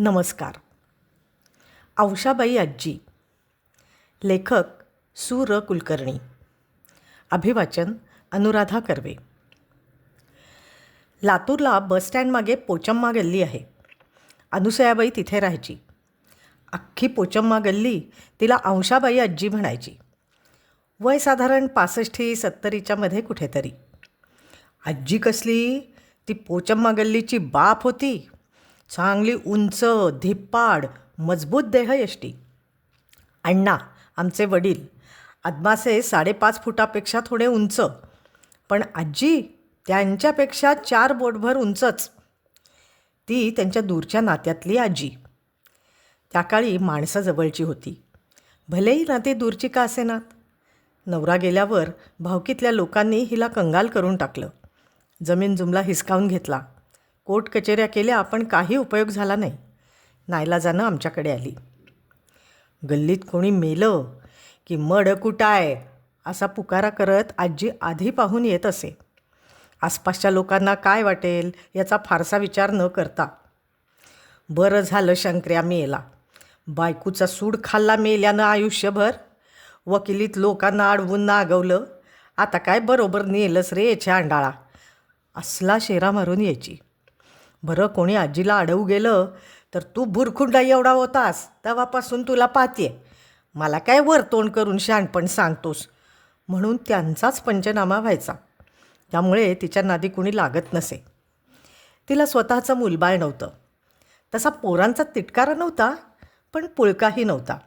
नमस्कार. औषाबाई आजी. लेखक सु. र. कुलकर्णी. अभिवाचन अनुराधा कर्वे. लातूरला बसस्टँडमागे पोचम्मा गल्ली आहे. अनुसयाबाई तिथे राहायची. अख्खी पोचम्मा गल्ली तिला अंशाबाई आजी म्हणायची. वय साधारण पासष्टी सत्तरीच्या मध्ये कुठेतरी. आजी कसली? ती पोचम्मा गल्लीची बाप होती. चांगली उंच धिप्पाड मजबूत देहयष्टी अण्णा आमचे वडील. अदमासे साडेपाच फुटापेक्षा थोडे उंच. पण आजी त्यांच्यापेक्षा चार बोटभर उंचच. ती त्यांच्या दूरच्या नात्यातली आजी. त्या काळी माणसं जवळची होती. भलेही नाते दूरची का असेनात? नवरा गेल्यावर भावकीतल्या लोकांनी हिला कंगाल करून टाकलं. जमीन जुमला हिसकावून घेतला. कोर्ट कचेऱ्या केल्या पण काही उपयोग झाला नाही. नाईलाजानं आमच्याकडे आली. गल्लीत कोणी मेलं की मड कुटाय असा पुकारा करत आजी आधी पाहून येत असे. आसपासच्या लोकांना काय वाटेल याचा फारसा विचार न करता. बरं झालं शंकर्या मेला. बायकूचा सूड खाल्ला मेल्यानं आयुष्यभर. वकिलीत लोकांना अडवून नागवलं. आता काय बरोबर नेलंच रे याच्या अंडाळा. असला शेरा मारून यायची. बरं कोणी आजीला अडवू गेलं तर तू बुरखुंडा एवढा होतास तेव्हापासून तुला पाहते मला काय वर तोंड करून शहाणपण सांगतोस? म्हणून त्यांचाच पंचनामा व्हायचा. त्यामुळे तिच्या नादी कुणी लागत नसे. तिला स्वतःचं मुलबाळ नव्हतं. तसा पोरांचा तिटकारा नव्हता पण पुळकाही नव्हता.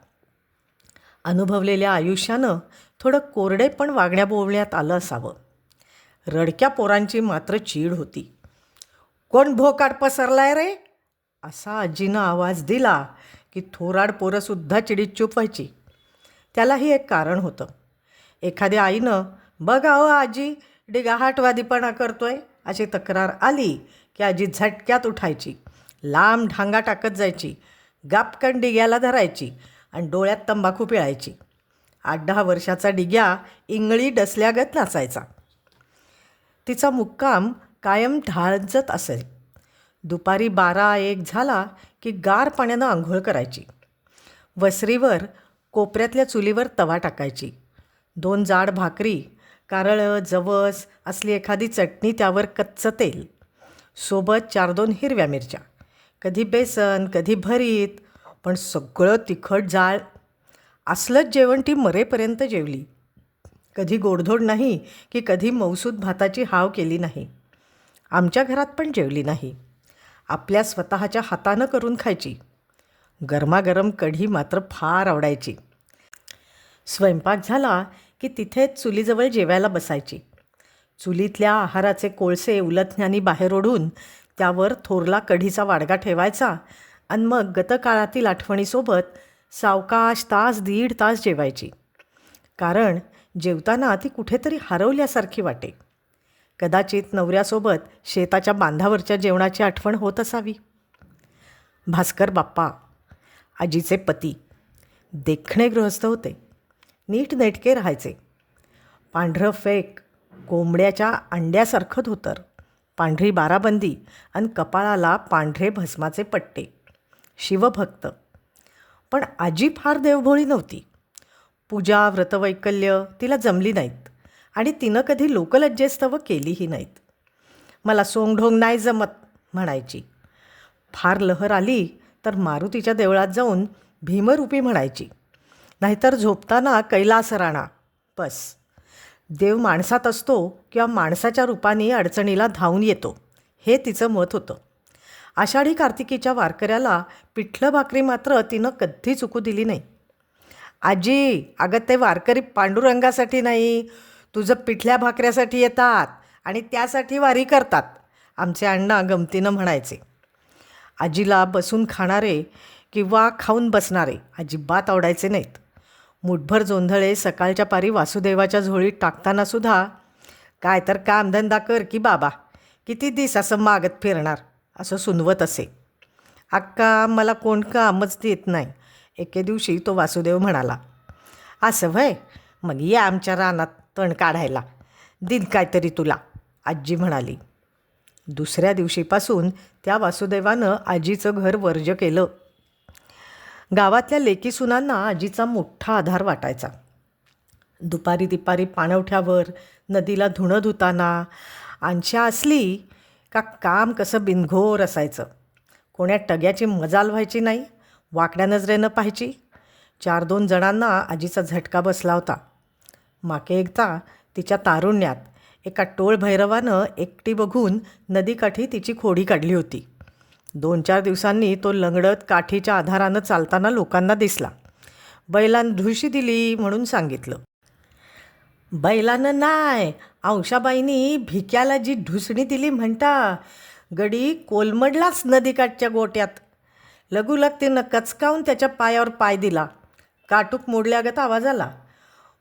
अनुभवलेल्या आयुष्यानं थोडं कोरडे पण वागण्याबोवण्यात आलं असावं. रडक्या पोरांची मात्र चीड होती. कोण भोकाड पसरलाय रे? असा आजीनं आवाज दिला की थोराड पोरंसुद्धा चिडीत चूप व्हायची त्यालाही एक कारण होतं. एखाद्या आईनं बघा हो आजी डिगाहाटवादीपणा करतोय. अशी तक्रार आली की आजी झटक्यात उठायची. लांब ढांगा टाकत जायची. गापकन डिग्याला धरायची आणि डोळ्यात तंबाखू पिळायची. आठ दहा वर्षाचा डिग्या इंगळी डसल्यागत नाचायचा. तिचा मुक्काम कायम ढाळजत असेल. दुपारी बारा एक झाला की गार पाण्यानं आंघोळ करायची. वसरीवर कोपऱ्यातल्या चुलीवर तवा टाकायची. दोन जाड भाकरी कारळं जवस असली एखादी चटणी त्यावर कच्चं तेल. सोबत चार दोन हिरव्या मिरच्या. कधी बेसन कधी भरीत पण सगळं तिखट जाळ. असलंच जेवण ती मरेपर्यंत जेवली. कधी गोडधोड नाही की कधी मौसूद भाताची हाव केली नाही. आमच्या घरात पण जेवली नाही. आपल्या स्वतःच्या हातानं करून खायची. गरमागरम कढी मात्र फार आवडायची. स्वयंपाक झाला की तिथेच चुलीजवळ जेवायला बसायची. चुलीतल्या आहाराचे कोळसे उलथण्यानी बाहेर ओढून त्यावर थोरला कढीचा वाडगा ठेवायचा आणि मग गतकाळातील आठवणीसोबत सावकाश तास दीड तास जेवायची. कारण जेवताना ती कुठेतरी हरवल्यासारखी वाटे. कदाचित नवऱ्यासोबत शेताच्या बांधावरच्या जेवणाची आठवण होत असावी. भास्कर बाप्पा आजीचे पती देखणे गृहस्थ होते. नीट नेटके राहायचे. पांढरं फेक कोंबड्याच्या अंड्यासारखं धोतर पांढरी बाराबंदी आणि कपाळाला पांढरे भस्माचे पट्टे. शिवभक्त. पण आजी फार देवभोळी नव्हती. पूजा व्रतवैकल्य तिला जमली नाहीत. आणि तिनं कधी लोकलज्जेस्तवं केलीही नाहीत. मला सोंगढोंग नाही जमत म्हणायची. फार लहर आली तर मारुतीच्या देवळात जाऊन भीमरूपी म्हणायची. नाहीतर झोपताना कैलास राणा बस. देव माणसात असतो किंवा माणसाच्या रूपाने अडचणीला धावून येतो हे तिचं मत होतं. आषाढी कार्तिकीच्या वारकऱ्याला पिठलं भाकरी मात्र तिनं कधी चुकू दिली नाही. आजी अगं ते वारकरी पांडुरंगासाठी नाही तुझं पिठल्या भाकऱ्यासाठी येतात आणि त्यासाठी वारी करतात आमचे अण्णा गमतीनं म्हणायचे. आजीला बसून खाणारे किंवा खाऊन बसणारे अजिबात आवडायचे नाहीत. मुठभर जोंधळे सकाळच्या पारी वासुदेवाच्या झोळीत टाकतानासुद्धा काय तर कामधंदा कर की बाबा किती दिस असं मागत फिरणार? असं सुनवत असे. अक्का मला कोण कामच देत नाही एके दिवशी तो वासुदेव म्हणाला. असं व्हय? मग ये आमच्या रानात. तण काढायला. दिन काहीतरी तुला आजी म्हणाली. दुसऱ्या दिवशीपासून त्या वासुदेवानं आजीचं घर वर्ज केलं. गावातल्या लेकी सुनांना आजीचा मोठा आधार वाटायचा. दुपारी दिपारी पाणवठ्यावर नदीला धुणं धुताना आंशा असली का काम कसं बिनघोर असायचं. कोण्या टग्याची मजाल व्हायची नाही वाकड्या नजरेनं पाहायची. चार दोन जणांना आजीचा झटका बसला होता. माके एकदा तिच्या तारुण्यात एका टोळ भैरवानं एकटी बघून नदीकाठी तिची खोडी काढली होती. दोन चार दिवसांनी तो लंगडत काठीच्या आधारानं चालताना लोकांना दिसला. बैलानं धुशी दिली म्हणून सांगितलं. बैलानं नाही औषाबाईनी भिक्याला जी ढुसणी दिली म्हणता गडी कोलमडलाच नदीकाठच्या गोट्यात. लगुलग तिनं कचकावून त्याच्या पायावर पाय दिला. काटूक मोडल्यागत आवाज आला.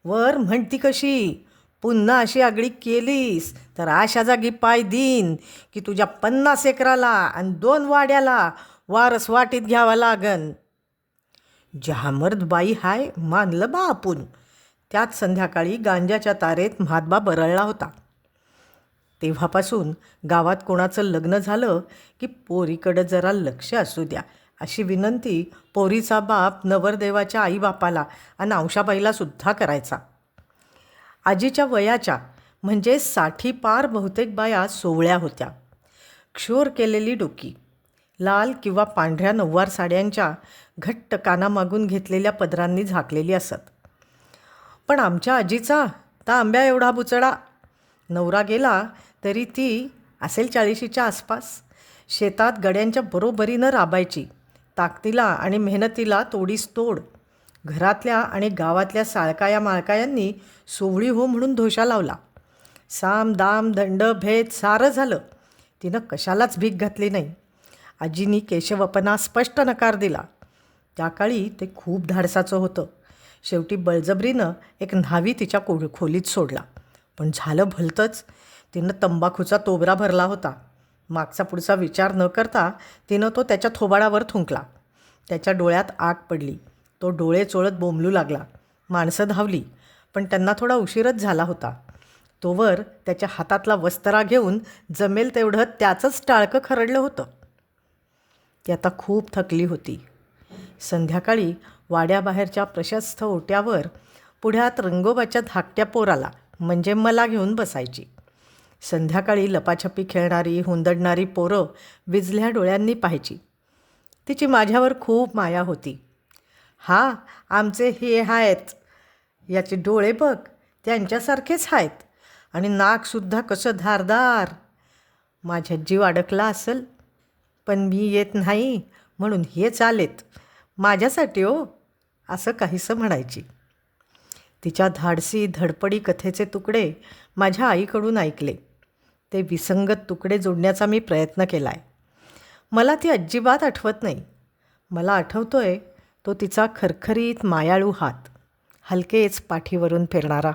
वर म्हणती कशी पुन्हा अशी आगळी केलीस तर अशा जागी पाय देईन की तुझ्या पन्नास एकराला आणि दोन वाड्याला वारस वाटीत घ्यावा लागन. जहामर्द बाई हाय मानलं बा आपण त्याच संध्याकाळी गांजाच्या तारेत म्हातबा बरळला होता. तेव्हापासून गावात कोणाचं लग्न झालं की पोरीकडं जरा लक्ष असू द्या. अशी विनंती पोरीचा बाप नवरदेवाच्या आईबापाला आणि अंशाबाईला सुद्धा करायचा. आजीच्या वयाच्या म्हणजे साठी पार बहुतेक बाया सोवळ्या होत्या. क्षोर केलेली डोकी लाल किंवा पांढऱ्या नऊवार साड्यांच्या घट्ट कानामागून घेतलेल्या पदरांनी झाकलेली असत. पण आमच्या आजीचा ता आंब्या एवढा बुचडा. नवरा गेला तरी ती असेल चाळीशीच्या आसपास. शेतात गड्यांच्या बरोबरीनं राबायची. ताकदीला आणि मेहनतीला तोडीस तोड. घरातल्या आणि गावातल्या साळकाया माळकायांनी सोवळी हो म्हणून धोशा लावला. साम दाम दंड भेद सारं झालं. तिनं कशालाच भीक घातली नाही. आजीनी केशवपना स्पष्ट नकार दिला. त्या काळी ते खूप धाडसाचं होतं. शेवटी बळजबरीनं एक न्हावी तिच्या को खोलीत सोडला. पण झालं भलतंच. तिनं तंबाखूचा तोबरा भरला होता. मागचा पुढचा विचार न करता तिनं तो त्याच्या थोबाडावर थुंकला. त्याच्या डोळ्यात आग पडली. तो डोळे चोळत बोंबलू लागला. माणसं धावली पण त्यांना थोडा उशीरच झाला होता. तोवर त्याच्या हातातला वस्त्रा घेऊन जमेल तेवढं त्याचंच टाळकं खरडलं होतं. ती आता खूप थकली होती. संध्याकाळी वाड्याबाहेरच्या प्रशस्त ओट्यावर पुढ्यात रंगोबाच्या धाकट्या पोराला म्हणजे मला घेऊन बसायची. संध्याकाळी लपाछपी खेळणारी हुंदडणारी पोरं विजल्या डोळ्यांनी पाहायची. तिची माझ्यावर खूप माया होती. हा आमचे हे आहेत. याचे डोळे बघ. त्यांच्यासारखेच आहेत. आणि नाकसुद्धा कसं धारदार. माझ्या जीव अडकला असेल. पण मी येत नाही. म्हणून हे चालेत माझ्यासाठी हो असं काहीसं म्हणायची. तिच्या धाडसी धडपडी कथेचे तुकडे माझ्या आईकडून ऐकले. ते विसंगत तुकडे जोडण्याचा मी प्रयत्न केला आहे मला ती अजिबात आठवत नाही. मला आठवतो आहे तो तिचा खरखरीत मायाळू हात हलकेच पाठीवरून फिरणारा.